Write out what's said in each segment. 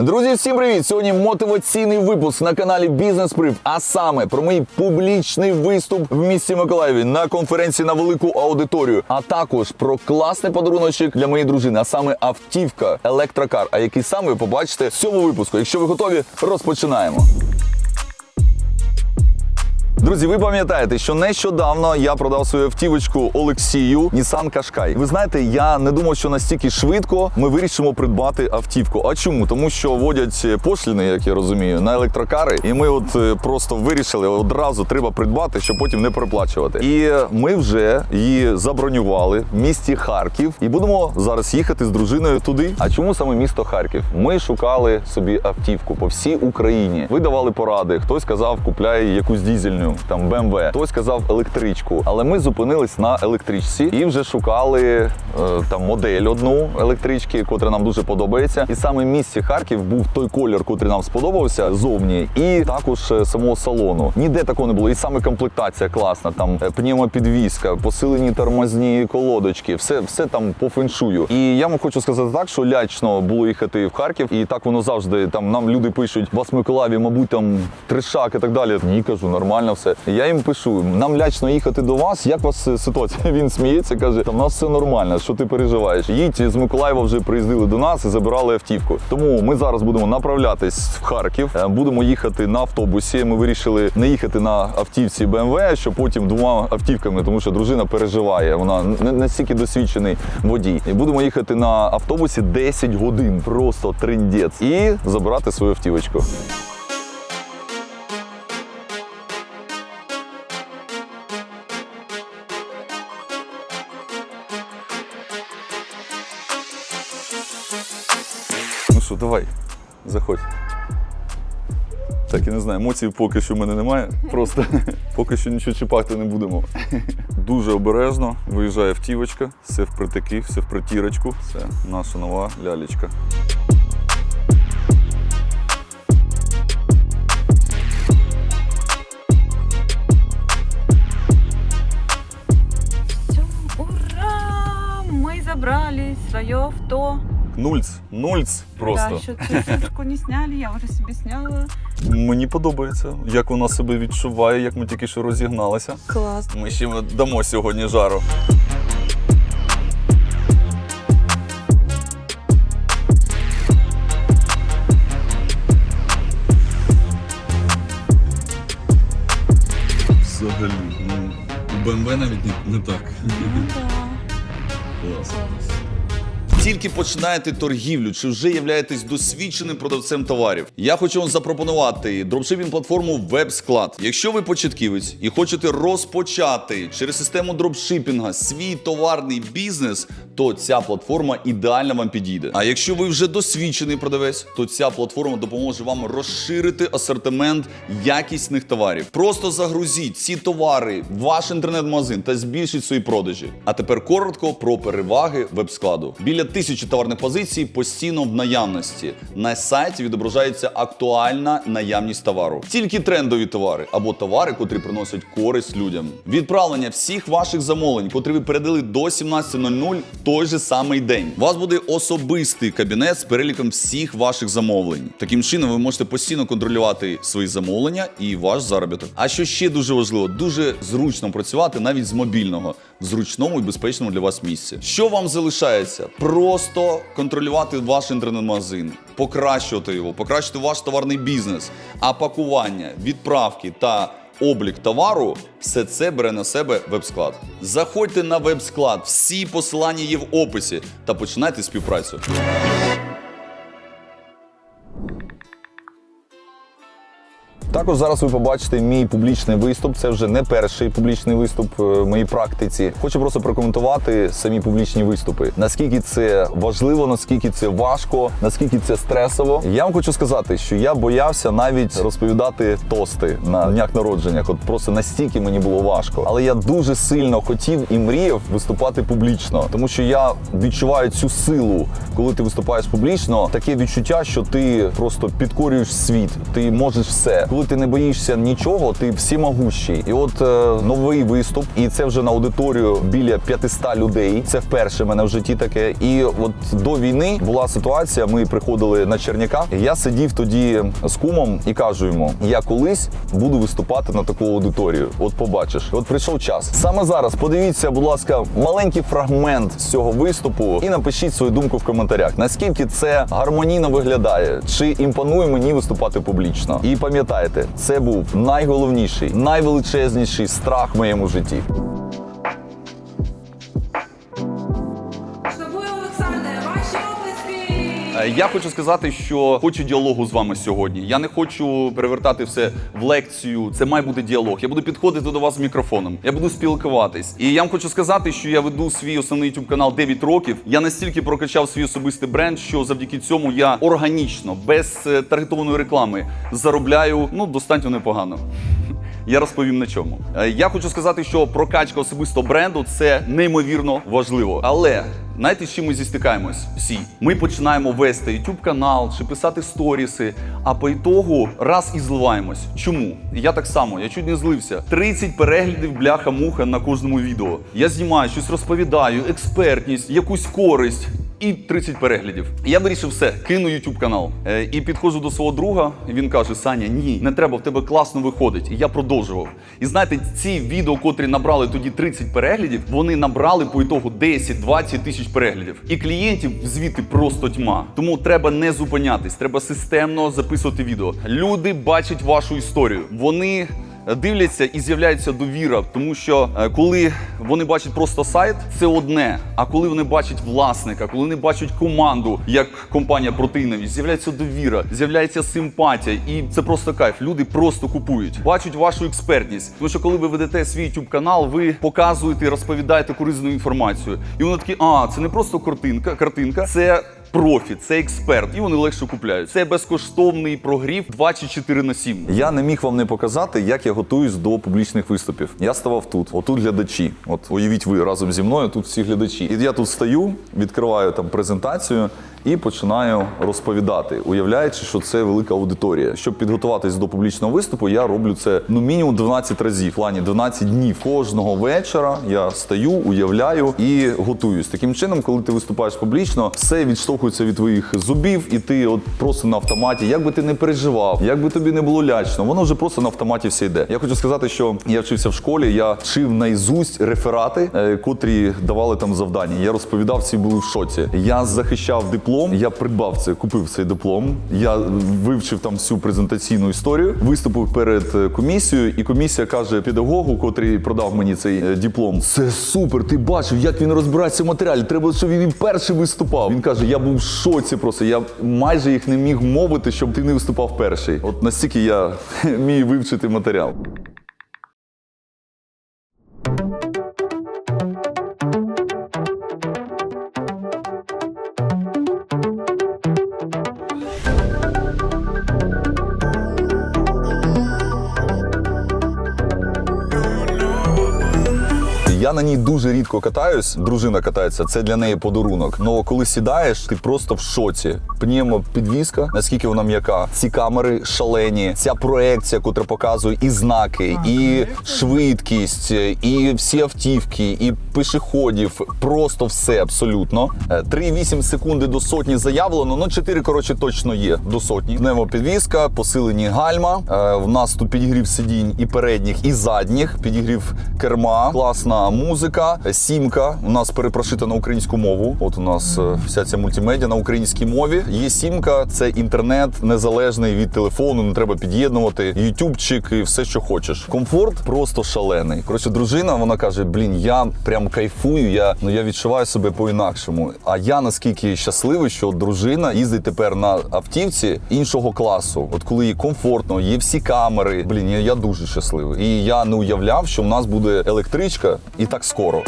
Друзі, всім привіт! Сьогодні мотиваційний випуск на каналі Бізнес Прив, а саме про мій публічний виступ в місті Миколаєві на конференції на велику аудиторію, а також про класний подаруночок для моєї дружини, а саме автівка електрокар. А який саме ви побачите в цьому випуску. Якщо ви готові, розпочинаємо. Друзі, ви пам'ятаєте, що нещодавно я продав свою автівочку Олексію Nissan Qashqai. Ви знаєте, я не думав, що настільки швидко ми вирішимо придбати автівку. А чому? Тому що вводять пошліни, як я розумію, на електрокари, і ми от е, просто вирішили одразу треба придбати, щоб потім не переплачувати. І ми вже її забронювали в місті Харків, і будемо зараз їхати з дружиною туди. А чому саме місто Харків? Ми шукали собі автівку по всій Україні. Ви давали поради. Хтось казав, купляй якусь дізельну, там BMW, хтось казав електричку. Але ми зупинились на електричці і вже шукали е, там модель одну електрички, котра нам дуже подобається. І саме в місті Харків був той колір, котрий нам сподобався зовні, і також е, самого салону. Ніде такого не було. І саме комплектація класна. Там е, пневмопідвізка, посилені тормозні колодочки, все, все там по феншую. І я вам хочу сказати так, що лячно було їхати в Харків, і так воно завжди. Там нам люди пишуть, вас в Миколаєві, мабуть, там тришак і так далі. Ні, кажу, нормально все. Я їм пишу, нам лячно їхати до вас. Як у вас е, ситуація? Він сміється, каже, у нас все нормально. Що ти переживаєш? Їдь з Миколаєва вже приїздили до нас і забирали автівку. Тому ми зараз будемо направлятись в Харків. Е, Будемо їхати на автобусі. Ми вирішили не їхати на автівці BMW, що потім двома автівками, тому що дружина переживає. Вона не настільки досвідчений водій. І будемо їхати на автобусі 10 годин, просто триндець, і забирати свою автівочку. Що, давай, заходь. Так, я не знаю, емоцій поки що в мене немає. Просто поки що нічого чіпати не будемо. Дуже обережно виїжджає втівочка, все впритики, все в притірочку. Це наша нова лялечка. Все, ура! Мы забрали свое авто. Нульц, нульц Да, просто. еще циферку не сняли, я уже себе сняла. Мені подобається, як вона себе відчуває, як ми тільки що розігналися. Класс. Ми ще дамо сьогодні жару. Взагалі, ну, у БМВ навіть не, не так. Ну да. Клас. Класс. Тільки починаєте торгівлю чи вже являєтесь досвідченим продавцем товарів. Я хочу вам запропонувати дропшипінг платформу WebSклад. Якщо ви початківець і хочете розпочати через систему дропшипінга свій товарний бізнес, то ця платформа ідеально вам підійде. А якщо ви вже досвідчений продавець, то ця платформа допоможе вам розширити асортимент якісних товарів. Просто загрузіть ці товари в ваш інтернет-магазин та збільшіть свої продажі. А тепер коротко про переваги веб-складу. Біля тисячі товарних позицій постійно в наявності. На сайті відображається актуальна наявність товару. Тільки трендові товари або товари, котрі приносять користь людям. Відправлення всіх ваших замовлень, котрі ви передали до 17.00 в той же самий день. У вас буде особистий кабінет з переліком всіх ваших замовлень. Таким чином, ви можете постійно контролювати свої замовлення і ваш заробіток. А що ще дуже важливо, дуже зручно працювати навіть з мобільного в зручному і безпечному для вас місці. Що вам залишається? Просто контролювати ваш інтернет-магазин, покращувати його, покращити ваш товарний бізнес, а пакування, відправки та облік товару все це бере на себе веб-склад. Заходьте на веб-склад, всі посилання є в описі та починайте співпрацю. Також зараз ви побачите мій публічний виступ. Це вже не перший публічний виступ е, в моїй практиці. Хочу просто прокоментувати самі публічні виступи. Наскільки це важливо, наскільки це важко, наскільки це стресово. Я вам хочу сказати, що я боявся навіть розповідати тости на днях народженнях. От просто настільки мені було важко. Але я дуже сильно хотів і мріяв виступати публічно, тому що я відчуваю цю силу, коли ти виступаєш публічно. Таке відчуття, що ти просто підкорюєш світ. Ти можеш все. Коли ти не боїшся нічого, ти всімогущий. І от е, новий виступ, і це вже на аудиторію біля 500 людей. Це вперше в мене в житті таке. І от до війни була ситуація. Ми приходили на Черняка. Я сидів тоді з кумом і кажу йому: я колись буду виступати на таку аудиторію. От побачиш, от прийшов час. Саме зараз подивіться, будь ласка, маленький фрагмент з цього виступу і напишіть свою думку в коментарях. Наскільки це гармонійно виглядає, чи імпонує мені виступати публічно? І пам'ятайте, це був найголовніший, найвеличезніший страх в моєму житті. Я хочу сказати, що хочу діалогу з вами сьогодні. Я не хочу перевертати все в лекцію. Це має бути діалог. Я буду підходити до вас з мікрофоном. Я буду спілкуватись. І я вам хочу сказати, що я веду свій основний youtube канал 9 років. Я настільки прокачав свій особистий бренд, що завдяки цьому я органічно, без е, таргетованої реклами, заробляю ну достатньо непогано. Я розповім на чому. Е, Я хочу сказати, що прокачка особистого бренду це неймовірно важливо. Але знаєте, з чим ми зістикаємось всі? Ми починаємо вести youtube канал чи писати сторіси, а по ітогу раз і зливаємось. Чому? Я так само, я чуть не злився. 30 переглядів бляха-муха на кожному відео. Я знімаю щось розповідаю, експертність, якусь користь. І 30 переглядів. Я вирішив все, кину YouTube канал. Е, і підходжу до свого друга. Він каже: Саня, ні, не треба, в тебе класно виходить. І я продовжував. І знаєте, ці відео, котрі набрали тоді 30 переглядів, вони набрали по ітогу 10-20 тисяч переглядів. І клієнтів звідти просто тьма. Тому треба не зупинятись, треба системно записувати відео. Люди бачать вашу історію. Вони дивляться і з'являється довіра, тому що е, коли вони бачать просто сайт, це одне. А коли вони бачать власника, коли вони бачать команду, як компанія Протеїнові, з'являється довіра, з'являється симпатія, і це просто кайф. Люди просто купують, бачать вашу експертність. Тому що коли ви ведете свій youtube канал, ви показуєте і розповідаєте корисну інформацію. І вони такі, а це не просто картинка, картинка, це. Профі, це експерт, і вони легше купляють. Це безкоштовний прогрів 24 на 7. Я не міг вам не показати, як я готуюсь до публічних виступів. Я ставав тут, отут глядачі. От уявіть ви разом зі мною, тут всі глядачі. І я тут стою, відкриваю там презентацію і починаю розповідати, уявляючи, що це велика аудиторія. Щоб підготуватись до публічного виступу, я роблю це ну мінімум 12 разів. В плані 12 днів кожного вечора. Я стаю, уявляю і готуюсь. Таким чином, коли ти виступаєш публічно, все відштовхується від твоїх зубів, і ти от просто на автоматі, як би ти не переживав, як би тобі не було лячно, воно вже просто на автоматі все йде. Я хочу сказати, що я вчився в школі, я вчив наізусть реферати, е, котрі давали там завдання. Я розповідав, всі були в шоці. Я захищав диплом, я придбав це, купив цей диплом. Я вивчив там всю презентаційну історію, виступив перед е, комісією, і комісія каже педагогу, котрий продав мені цей е, диплом: це супер, ти бачив, як він розбирається в матеріалі. Треба, щоб він і перший виступав. Він каже: я був в шоці просто. Я майже їх не міг мовити, щоб ти не виступав перший. От настільки я вмію вивчити матеріал. На ній дуже рідко катаюсь. Дружина катається, це для неї подарунок. Ну коли сідаєш, ти просто в шоці. Пневмопідвізка, наскільки вона м'яка. Ці камери шалені, ця проекція, котра показує і знаки, і швидкість, і всі автівки, і пішоходів. Просто все абсолютно. Е, 3,8 секунди до сотні заявлено. Ну 4, коротше, точно є до сотні. Пневмопідвізка, посилені гальма. Е, В нас тут підігрів сидінь і передніх, і задніх. Підігрів керма, класна музика, сімка. У нас перепрошита на українську мову. От у нас е, вся ця мультимедіа на українській мові. Є сімка, це інтернет незалежний від телефону. Не треба під'єднувати. Ютубчик і все, що хочеш. Комфорт просто шалений. Коротше, дружина вона каже: Блін, я прям кайфую. Я ну я відчуваю себе по-інакшому. А я наскільки щасливий, що дружина їздить тепер на автівці іншого класу. От коли їй комфортно, є всі камери. Блін, я, я дуже щасливий. І я не уявляв, що в нас буде електричка і так скоро.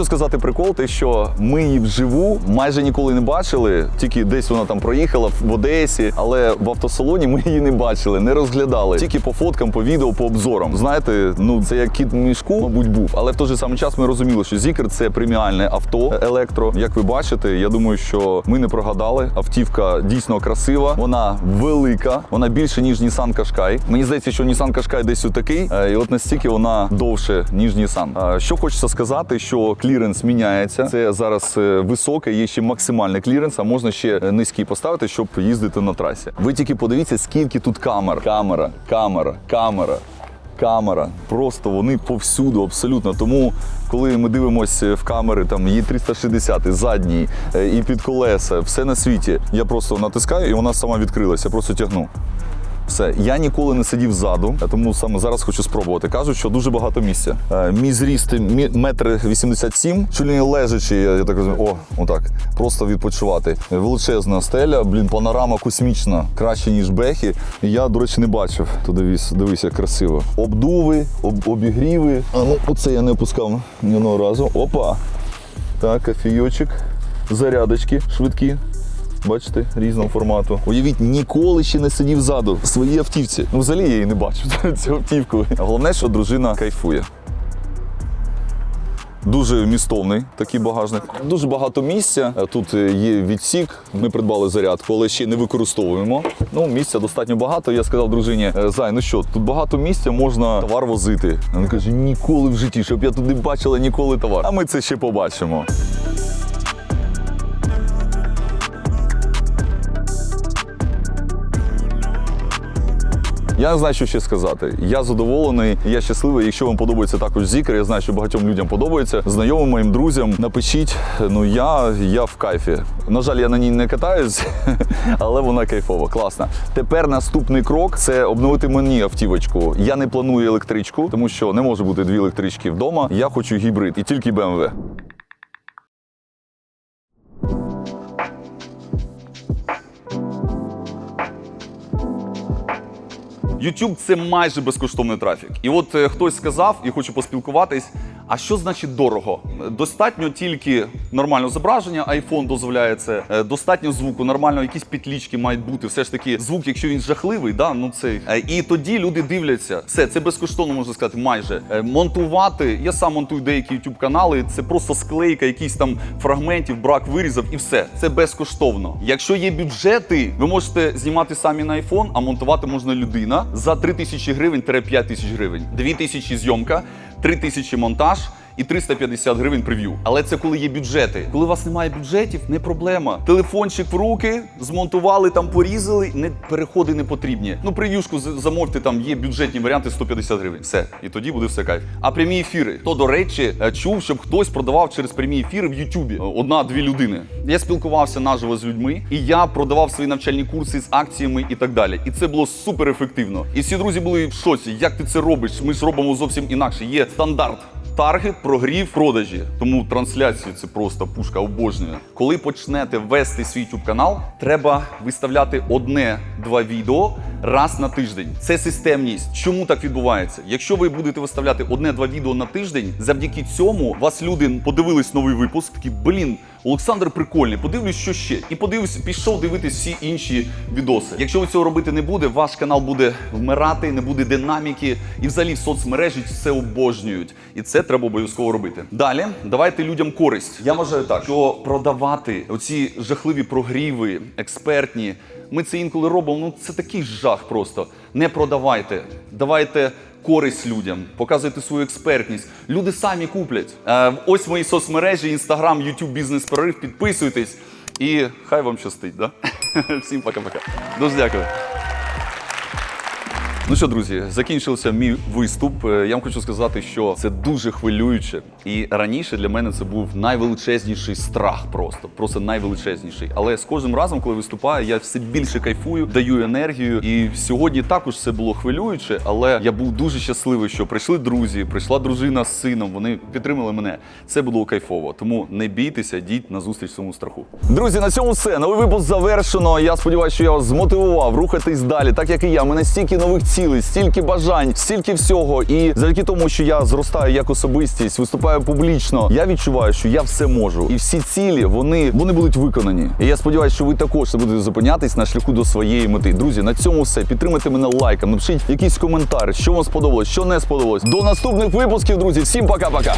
Хочу сказати прикол, те, що ми її вживу майже ніколи не бачили. Тільки десь вона там проїхала в Одесі, але в автосалоні ми її не бачили, не розглядали. Тільки по фоткам, по відео, по обзорам. Знаєте, ну це як кіт в мішку, мабуть, був. Але в той же самий час ми розуміли, що Зікр це преміальне авто електро. Як ви бачите, я думаю, що ми не прогадали. Автівка дійсно красива, вона велика, вона більше ніж Nissan Qashqai. Мені здається, що Nissan Qashqai десь отакий, е, і от настільки вона довше ніж Nissan. Е, Що хочеться сказати, що кліренс міняється. Це зараз е, високе, є ще максимальний кліренс, а можна ще е, низький поставити, щоб їздити на трасі. Ви тільки подивіться, скільки тут камер. Камера, камера, камера. Камера, просто вони повсюду, абсолютно. Тому, коли ми дивимося в камери, там є 360, задній, е, і під колеса, все на світі. Я просто натискаю і вона сама відкрилася. Просто тягну. Все, я ніколи не сидів ззаду, тому саме зараз хочу спробувати. Кажуть, що дуже багато місця. Е, Мій зріст метр вісімдесят сім, чолі лежачи, я, так розумію, о, отак, просто відпочивати. Величезна стеля, блін, панорама космічна, краще, ніж бехи. Я, до речі, не бачив. То дивись, дивись, як красиво. Обдуви, об, обігріви. А ну, оце я не опускав ні одного разу. Опа. Так, кофійочок, зарядочки швидкі. Бачите, різного формату. Уявіть, ніколи ще не сидів ззаду в своїй автівці. Ну, взагалі я її не бачу цю автівку. А головне, що дружина кайфує. Дуже містовний такий багажник. Дуже багато місця. Тут е, є відсік. Ми придбали зарядку, але ще не використовуємо. Ну, місця достатньо багато. Я сказав дружині: «Е, Зай, ну що, тут багато місця, можна товар возити. Вона каже: ніколи в житті, щоб я не бачила ніколи товар. А ми це ще побачимо. Я не знаю, що ще сказати. Я задоволений, я щасливий. Якщо вам подобається також зікр, я знаю, що багатьом людям подобається. Знайомим моїм друзям напишіть. Ну я, я в кайфі. На жаль, я на ній не катаюсь, але вона кайфова, класна. Тепер наступний крок це обновити мені автівочку. Я не планую електричку, тому що не може бути дві електрички вдома. Я хочу гібрид і тільки BMW. YouTube – це майже безкоштовний трафік. І от е, хтось сказав, і хочу поспілкуватись. А що значить дорого? Достатньо тільки нормального зображення, iPhone дозволяє це. Е, Достатньо звуку, нормально, якісь петлічки мають бути. Все ж таки, звук, якщо він жахливий, да, ну це Е, і тоді люди дивляться. Все, це безкоштовно можна сказати, майже Е, монтувати. Я сам монтую деякі youtube канали. Це просто склейка, якісь там фрагментів, брак вирізав, і все. Це безкоштовно. Якщо є бюджети, ви можете знімати самі на iPhone, а монтувати можна людина за 3 тисячі гривень 5 тисяч гривень. 2 тисячі зйомка, 3 тисячі монтаж. І 350 гривень прев'ю. Але це коли є бюджети. Коли у вас немає бюджетів, не проблема. Телефончик в руки, змонтували, там порізали, не переходи не потрібні. Ну, прев'юшку замовте, там є бюджетні варіанти 150 гривень. Все, і тоді буде все кайф. А прямі ефіри, то до речі, е, чув, щоб хтось продавав через прямі ефіри в Ютубі. Е, Одна-дві людини. Я спілкувався наживо з людьми, і я продавав свої навчальні курси з акціями і так далі. І це було супер ефективно. І всі друзі були в шоці. Як ти це робиш? Ми ж робимо зовсім інакше. Є стандарт. Таргет, прогрів, продажі. Тому трансляцію це просто пушка обожнює. Коли почнете вести свій YouTube канал, треба виставляти одне-два відео раз на тиждень. Це системність. Чому так відбувається? Якщо ви будете виставляти одне-два відео на тиждень, завдяки цьому вас люди подивились новий випуск, такі блін. Олександр прикольний, подивлюсь, що ще. І подивлюсь, пішов дивитись всі інші відоси. Якщо ви цього робити не буде, ваш канал буде вмирати, не буде динаміки, і взагалі в соцмережі це обожнюють. І це треба обов'язково робити. Далі давайте людям користь. Я вважаю так, що продавати оці жахливі прогріви, експертні. Ми це інколи робимо. Ну це такий жах просто. Не продавайте. Давайте користь людям, показуйте свою експертність. Люди самі куплять. Е, ось мої соцмережі, інстаграм, Ютуб, бізнес прорив. Підписуйтесь і хай вам щастить. Да? Всім пока-пока. Дуже дякую. Ну що, друзі, закінчився мій виступ. Е, Я вам хочу сказати, що це дуже хвилююче. І раніше для мене це був найвеличезніший страх, просто просто найвеличезніший. Але з кожним разом, коли виступаю, я все більше кайфую, даю енергію. І сьогодні також це було хвилююче, але я був дуже щасливий, що прийшли друзі, прийшла дружина з сином. Вони підтримали мене. Це було кайфово. Тому не бійтеся, йдіть на зустріч цьому страху. Друзі, на цьому все. Новий випуск завершено. Я сподіваюся, що я вас змотивував рухатись далі, так як і я. Ми настільки нових цілей цілей, стільки бажань, стільки всього. І завдяки тому, що я зростаю як особистість, виступаю публічно, я відчуваю, що я все можу. І всі цілі вони, вони будуть виконані. І я сподіваюся, що ви також будете зупинятись на шляху до своєї мети. Друзі, на цьому все. Підтримайте мене лайком, напишіть якийсь коментар, що вам сподобалось, що не сподобалось. До наступних випусків, друзі. Всім пока-пока.